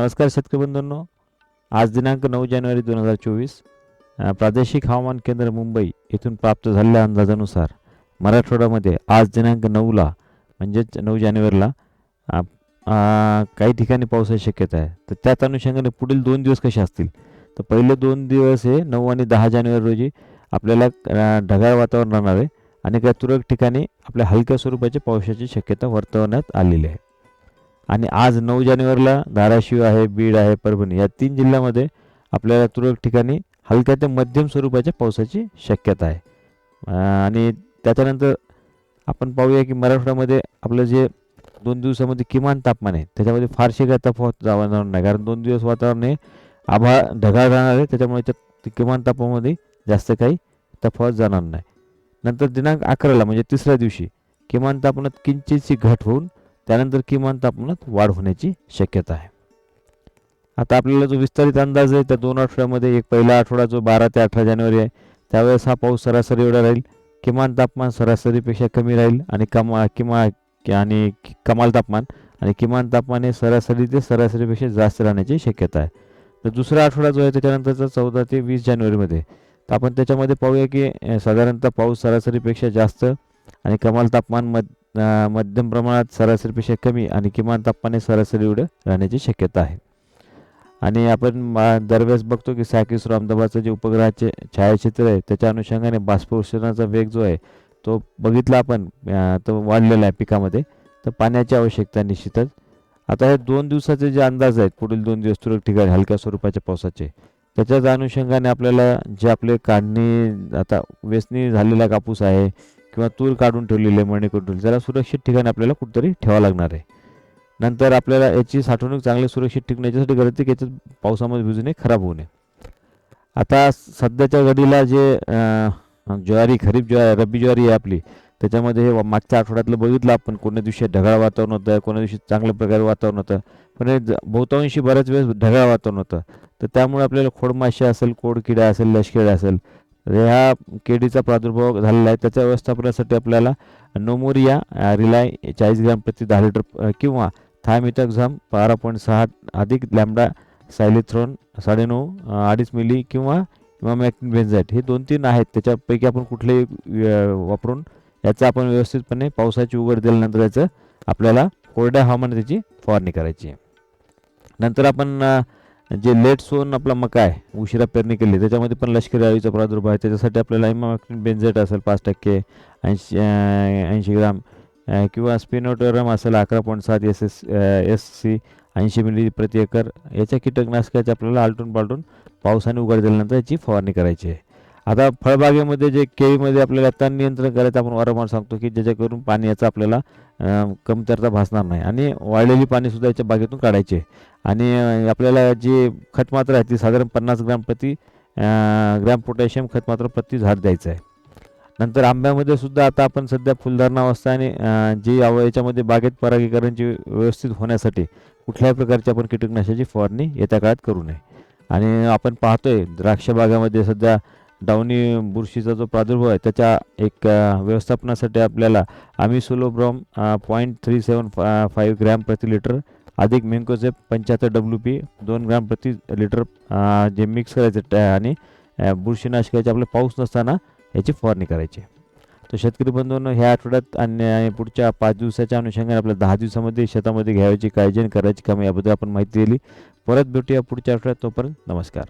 नमस्कार शेतकरी बंधूंनो. आज दिनांक नऊ जानेवारी दोन हजार चोवीस प्रादेशिक हवामान केंद्र मुंबई येथून प्राप्त झालेल्या अंदाजानुसार मराठवाड्यामध्ये आज दिनांक नऊला म्हणजेच नऊ जानेवारीला काही ठिकाणी पावसाची शक्यता आहे. तर त्याच अनुषंगाने पुढील दोन दिवस कसे असतील? तर पहिले दोन दिवस हे नऊ आणि दहा जानेवारी रोजी आपल्याला ढगाळ वातावरण राहणार आहे आणि काही तुरळक ठिकाणी आपल्या हलक्या स्वरूपाची पावसाची शक्यता वर्तवण्यात आलेली आहे. आणि आज नऊ जानेवारीला धाराशिव आहे बीड आहे परभणी या तीन जिल्ह्यामध्ये आपल्याला तुरळक ठिकाणी हलक्या ते मध्यम स्वरूपाच्या पावसाची शक्यता आहे. आणि त्याच्यानंतर आपण पाहूया की मराठवाड्यामध्ये आपलं जे दोन दिवसामध्ये किमान तापमान आहे त्याच्यामध्ये फारशी काय तफावत जाणार नाही. कारण दोन दिवस वातावरण हे आभाळ ढगाळ राहणार आहे त्याच्यामुळे त्यात किमान तापमानामध्ये जास्त काही तफावत जाणार नाही. नंतर दिनांक अकराला म्हणजे तिसऱ्या दिवशी किमान तापमानात किंचितशी घट होऊन त्यानंतर किमान तापमानात वाढ होण्याची शक्यता आहे. आता आपल्याला जो विस्तारित अंदाज आहे त्या दोन आठवड्यामध्ये एक पहिला आठवडा जो बारा ते अठरा जानेवारी आहे त्यावेळेस हा पाऊस सरासरी एवढा राहील. किमान तापमान सरासरीपेक्षा कमी राहील आणि कमा किमा आणि कमाल तापमान आणि किमान तापमान हे सरासरी ते सरासरीपेक्षा जास्त राहण्याची शक्यता आहे. तर दुसरा आठवडा जो आहे त्याच्यानंतरचा चौदा ते वीस जानेवारीमध्ये. तर आपण त्याच्यामध्ये पाहूया की साधारणतः पाऊस सरासरीपेक्षा जास्त आणि कमाल तापमान मध मध्यम प्रमाणात सरासरीपेक्षा कमी आणि किमान तापमान सरासरी एवढं राहण्याची शक्यता आहे. आणि आपण दरवेळेस बघतो की सॅकिसरो अहमदाबादचं जे उपग्रहाचे छायाचित्र आहे त्याच्या अनुषंगाने बाष्पोषणाचा वेग जो आहे तो बघितला आपण तो वाढलेला आहे पिकामध्ये तर पाण्याची आवश्यकता निश्चितच. आता हे दोन दिवसाचे जे अंदाज आहेत पुढील दोन दिवस तुरळक ठिकाणी हलक्या स्वरूपाच्या पावसाचे त्याच्याच अनुषंगाने आपल्याला जे आपले काढणी आता वेचणी झालेला कापूस आहे किंवा तूर काढून ठेवलेली आहे मळणी करून ठेवली त्याला सुरक्षित ठिकाणी आपल्याला कुठंतरी ठेवावं लागणार आहे. नंतर आपल्याला याची साठवणूक चांगली सुरक्षित टिकण्याच्यासाठी गरज आहे की याच्यात पावसामध्ये भिजू नये खराब होऊ नये. आता सध्याच्या घडीला जे ज्वारी खरीप ज्वारी रब्बी ज्वारी आहे आपली त्याच्यामध्ये हे मागच्या आठवड्यातलं बघितलं आपण कोणत्या दिवशी ढगाळ वातावरण होतं कोणत्या दिवशी चांगल्या प्रकारे वातावरण होतं पण हे बहुतांशी बऱ्याच वेळेस ढगाळ वातावरण होतं. तर त्यामुळे आपल्याला खोडमाशी असेल कोडकिडा असेल लष्किडा असेल ह्या केडीचा प्रादुर्भाव झालेला आहे. त्याच्या व्यवस्थापनासाठी आपल्याला नोमोरिया रिलाय चाळीस ग्रॅम प्रति दहा लिटर किंवा थायमिटॅक्झाम बारा पॉईंट सहा अधिक लॅमडा सायलिथ्रॉन साडेनऊ अडीच मिली किंवा इमामॅक्टिन बेन्झाईट हे दोन तीन आहेत. त्याच्यापैकी आपण कुठलेही वापरून याचा आपण व्यवस्थितपणे पावसाची उघड दिल्यानंतर याचं आपल्याला कोरड्या हवामानात त्याची फवारणी करायची आहे. नंतर आपण जे लेट सोन आपला मका आहे उशिरा पेरणी केली त्याच्यामध्ये पण लष्करी अळीचा प्रादुर्भाव आहे. त्याच्यासाठी आपल्याला इमामॅक्टिन बेन्झाईट असेल पाच टक्के ऐंशी ऐंशी ग्राम किंवा स्पिनोटोरम असेल अकरा पॉईंट सात एस एस एस सी ऐंशी मिली प्रति एकर. याच्या कीटकनाशकाच्या आपल्याला आलटून पालटून पावसाने उघड दिल्यानंतर याची फवारणी करायची आहे. आता फळबागेमध्ये जे केळीमध्ये आपल्याला तण नियंत्रण करायचं आपण वारंवार सांगतो की ज्याच्याकरून पाणी याचा आपल्याला कमतरता भासणार नाही. आणि वाळलेली पाणीसुद्धा याच्या बागेतून काढायचे. आणि आपल्याला जी खतमात्रा आहे ती साधारण पन्नास ग्रॅम प्रति ग्रॅम पोटॅशियम खत मात्र प्रति झाड द्यायचं आहे. नंतर आंब्यामध्ये सुद्धा आता आपण सध्या फुलधारणा अवस्था आणि जी याच्यामध्ये बागेत परागीकरणची व्यवस्थित होण्यासाठी कुठल्याही प्रकारची आपण कीटकनाशकाची फवारणी येत्या काळात करू नये. आणि आपण पाहतोय द्राक्ष बागामध्ये सध्या डावणी बुरशीचा जो प्रादुर्भाव आहे त्याच्या एक व्यवस्थापनासाठी आपल्याला आम्ही सोलोब्रॉम point three seven five gram प्रति लिटर अधिक मेंकोझेप पंच्याहत्तर डब्ल्यू पी दोन ग्रॅम प्रति लिटर जे मिक्स करायचं आणि बुरशीनाशकाचे आपले पाऊस नसताना याची फवारणी करायची. तर शेतकरी बंधूंनो ह्या आठवड्यात आणि आणि पुढच्या पाच दिवसाच्या अनुषंगाने आपल्या दहा दिवसामध्ये शेतामध्ये घ्यायची काळजी आणि करायची कामे याबद्दल आपण माहिती दिली. परत भेटूया पुढच्या आठवड्यात. तोपर्यंत नमस्कार.